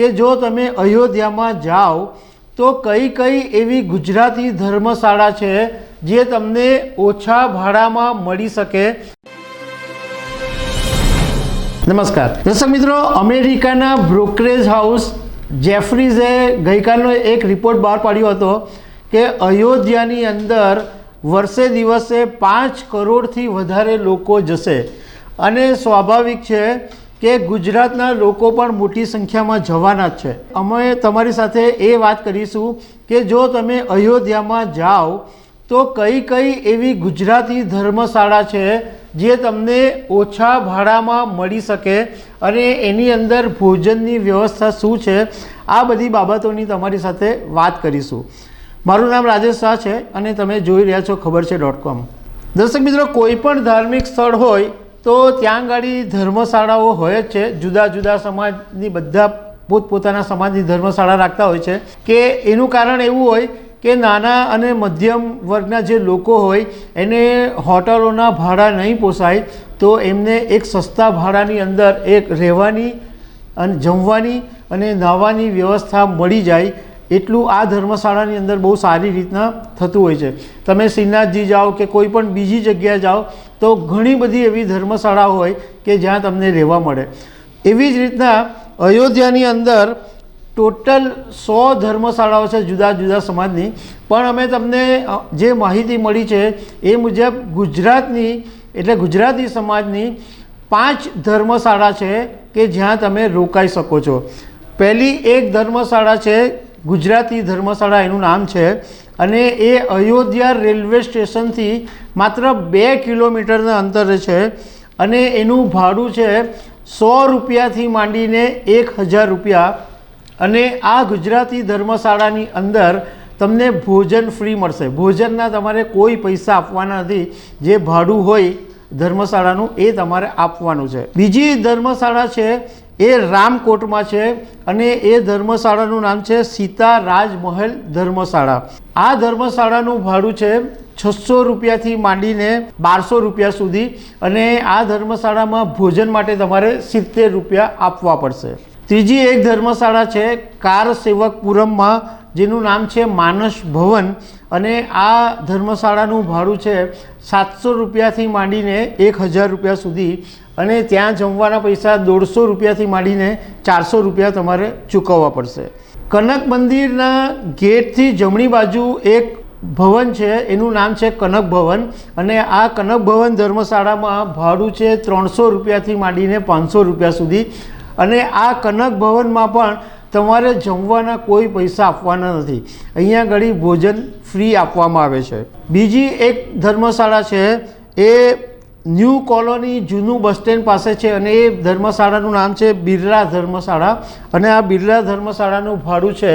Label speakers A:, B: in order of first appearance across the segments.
A: કે જો તમે અયોધ્યામાં જાઓ, તો કઈ કઈ એવી ગુજરાતી ધર્મશાળા છે જે તમને ઓછા ભાડામાં મળી શકે? નમસ્કાર. દર્શક મિત્રો, અમેરિકાના બ્રોકરેજ હાઉસ જેફરીઝે ગઈકાલનો એક રિપોર્ટ બહાર પાડ્યો હતો કે અયોધ્યાની અંદર વર્ષે દિવસે પાંચ કરોડથી વધારે લોકો જશે. અને સ્વાભાવિક છે કે ગુજરાતના લોકો પણ મોટી સંખ્યામાં જવાના છે. અમે તમારી સાથે એ વાત કરીશું કે જો તમે અયોધ્યામાં જાઓ, તો કઈ કઈ એવી ગુજરાતી ધર્મશાળા છે જે તમને ઓછા ભાડામાં મળી શકે અને એની અંદર ભોજનની વ્યવસ્થા શું છે? આ બધી બાબતોની તમારી સાથે વાત કરીશું. મારું નામ રાજેશ શાહ છે અને તમે જોઈ રહ્યા છો ખબર છે ડોટ કોમ. દર્શક મિત્રો, કોઈ પણ ધાર્મિક સ્થળ હોય તો ત્યાં આગળ ધર્મશાળાઓ હોય જ છે. જુદા જુદા સમાજની બધા પોતપોતાના સમાજની ધર્મશાળા રાખતા હોય છે. કે એનું કારણ એવું હોય કે નાના અને મધ્યમ વર્ગના જે લોકો હોય, એને હોટલોના ભાડા નહીં પોસાય, તો એમને એક સસ્તા ભાડાની અંદર એક રહેવાની અને જમવાની અને નાહવાની વ્યવસ્થા મળી જાય એટલું આ ધર્મશાળાની અંદર બહુ સારી રીતના થતું હોય છે. તમે શ્રીનાથજી જાઓ કે કોઈ પણ બીજી જગ્યાએ જાઓ, તો ઘણી બધી એવી ધર્મશાળા હોય કે જ્યાં તમને રહેવા મળે. એવી જ રીતના અયોધ્યાની અંદર ટોટલ સો ધર્મશાળાઓ છે જુદા જુદા સમાજની. પણ અમે તમને જે માહિતી મળી છે એ મુજબ ગુજરાતની, એટલે ગુજરાતી સમાજની પાંચ ધર્મશાળા છે કે જ્યાં તમે રોકાઈ શકો છો. પહેલી એક ધર્મશાળા છે ગુજરાતી ધર્મશાળા એનું નામ છે અને એ અયોધ્યા રેલવે સ્ટેશનથી માત્ર બે કિલોમીટરના અંતરે છે અને એનું ભાડું છે સો રૂપિયાથી માંડીને એક હજાર રૂપિયા. અને આ ગુજરાતી ધર્મશાળાની અંદર તમને ભોજન ફ્રી મળશે. ભોજનના તમારે કોઈ પૈસા આપવાના નથી. જે ભાડું હોય ધર્મશાળાનું એ તમારે આપવાનું છે. બીજી ધર્મશાળા છે એ રામકોટમાં છે અને એ ધર્મશાળાનું નામ છે સીતા રાજમહેલ ધર્મશાળા. આ ધર્મશાળાનું ભાડું છે છસો રૂપિયાથી માંડીને બારસો રૂપિયા સુધી અને આ ધર્મશાળામાં ભોજન માટે તમારે સિત્તેર રૂપિયા આપવા પડશે. ત્રીજી એક ધર્મશાળા છે, કાર સેવકપુરમમાં જેનું નામ છે માનસ ભવન. અને આ ધર્મશાળાનું ભાડું છે સાતસો રૂપિયાથી માંડીને એક હજાર રૂપિયા સુધી. અને ત્યાં જમવાના પૈસા દોઢસો રૂપિયાથી માંડીને ચારસો રૂપિયા તમારે ચૂકવવા પડશે. કનક મંદિરના ગેટથી જમણી બાજુ એક ભવન છે, એનું નામ છે કનક ભવન. અને આ કનક ભવન ધર્મશાળામાં ભાડું છે ત્રણસો રૂપિયાથી માંડીને પાંચસો રૂપિયા સુધી. અને આ કનક ભવનમાં પણ તમારે જમવાના કોઈ પૈસા આપવાના નથી. અહીંયા ઘડી ભોજન ફ્રી આપવામાં આવે છે. બીજી એક ધર્મશાળા છે, એ ન્યૂ કોલોની જૂનું બસ સ્ટેન્ડ પાસે છે અને એ ધર્મશાળાનું નામ છે બિરલા ધર્મશાળા. અને આ બિરલા ધર્મશાળાનું ભાડું છે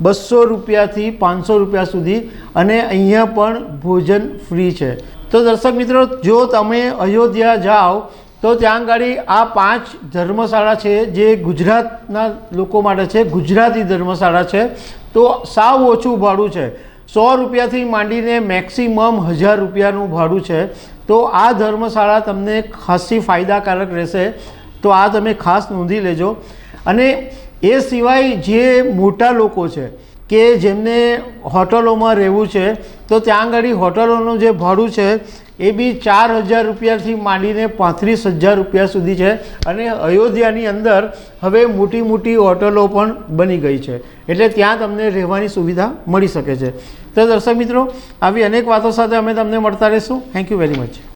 A: બસો રૂપિયાથી પાંચસો રૂપિયા સુધી અને અહીંયા પણ ભોજન ફ્રી છે. તો દર્શક મિત્રો, જો તમે અયોધ્યા જાઓ તો ત્યાં આગળ આ પાંચ ધર્મશાળા છે, જે ગુજરાતના લોકો માટે છે, ગુજરાતી ધર્મશાળા છે. તો સાવ ઓછું ભાડું છે. સો રૂપિયાથી માંડીને મેક્સિમમ હજાર રૂપિયાનું ભાડું છે. તો આ ધર્મશાળા તમને ખાસી ફાયદાકારક રહેશે. તો આ તમે ખાસ નોંધી લેજો. અને એ સિવાય જે મોટા લોકો છે કે જેમને હોટલોમાં રહેવું છે, તો ત્યાં આગળ હોટલોનું જે ભાડું છે, એ બી ચાર હજાર રૂપિયાથી માંડીને પાંત્રીસ હજાર રૂપિયા સુધી છે. અને અયોધ્યાની અંદર હવે મોટી મોટી હોટલો પણ બની ગઈ છે. એટલે ત્યાં તમને રહેવાની સુવિધા મળી શકે છે. તો દર્શક મિત્રો, આવી અનેક વાતો સાથે અમે તમને મળતા રહીશું. Thank you very much